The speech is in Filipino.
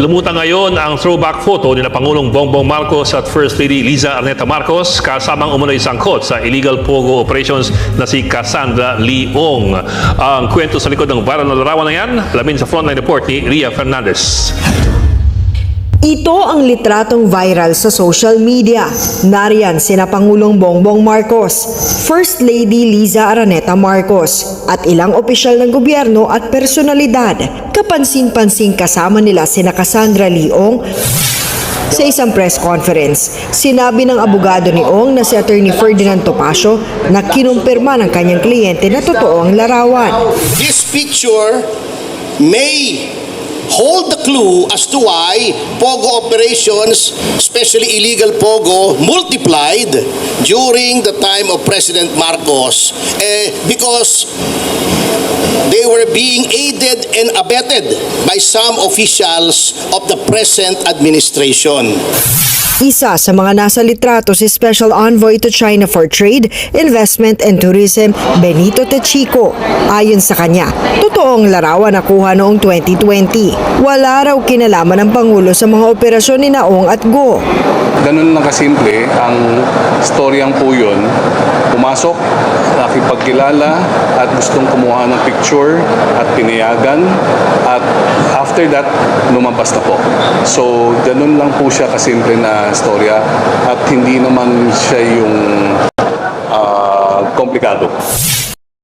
Lumutan ngayon ang throwback photo ni Pangulong Bongbong Marcos at First Lady Liza Arneta Marcos kasamang umunoy sangkot sa illegal pogo operations na si Cassandra Leong. Ang kwento sa likod ng viral na larawan na yan, lamin sa frontline report ni Ria Fernandez. Ito ang litratong viral sa social media. Nariyan sina Pangulong Bongbong Marcos, First Lady Liza Araneta Marcos, at ilang opisyal ng gobyerno at personalidad. Kapansin-pansing kasama nila sina Cassandra Leong sa isang press conference. Sinabi ng abogado ni Ong na si Attorney Ferdinand Topacio na kinumpirma ng kanyang kliyente na totoo ang larawan. This picture may hold the clue as to why POGO operations, especially illegal POGO, multiplied during the time of President Marcos eh, because they were being aided and abetted by some officials of the present administration. Isa sa mga nasa litrato si Special Envoy to China for Trade, Investment and Tourism, Benito Techico. Ayon sa kanya, totoong larawan nakuha noong 2020. Wala raw kinalaman ng Pangulo sa mga operasyon ni Naong at Go. Ganun lang kasimple, ang storyang po yun, pumasok, nakipagkilala at gustong kumuha ng picture at pinayagan at after that, lumabas na po. So, ganun lang po siya kasimple na storya at hindi naman siya yung ah, komplikado.